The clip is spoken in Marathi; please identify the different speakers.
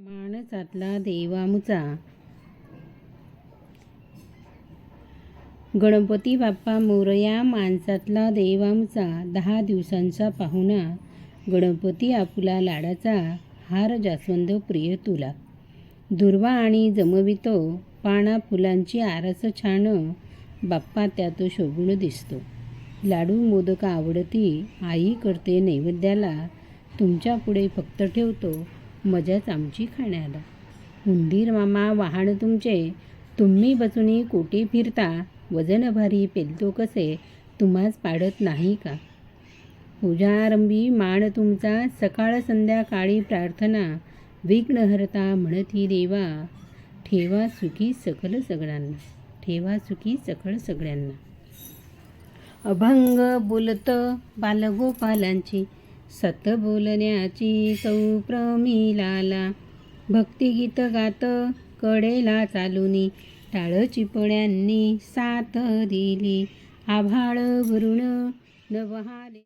Speaker 1: माणसातला देवामुचा गणपती बाप्पा मोरया माणसातला देवामुचा दहा दिवसांचा पाहुणा. गणपती आपुला लाडाचा. हार जास्वंद प्रिय तुला. दुर्वा आणि जमवितो. पाना फुलांची आरस छान. बाप्पा त्यात शोभून दिसतो. लाडू मोदक आवडती. आई करते नैवेद्याला. तुमच्यापुढे फक्त ठेवतो. मजाच आमची खाण्याला. उंदीर मामा वाहन तुमचे तुम्ही बसूनी कोटी फिरता वजन भारी पेलतो कसे तुम्हाच पाडत नाही का? पूजारंभी मान तुमचा सकाळ संध्याकाळी प्रार्थना विघ्नहर्ता म्हणती देवा. ठेवा सुखी सकल सगळ्यांना ठेवा सुखी सकळ सगळ्यांना. अभंग बोलत बालगोपालांची सत बोलण्याची सौप्रमिलाला भक्तिगीत गात कडेला चालुनी. टाळ चिपळ्यांनी साथ दिली. आभाळ भरुण नवहाले.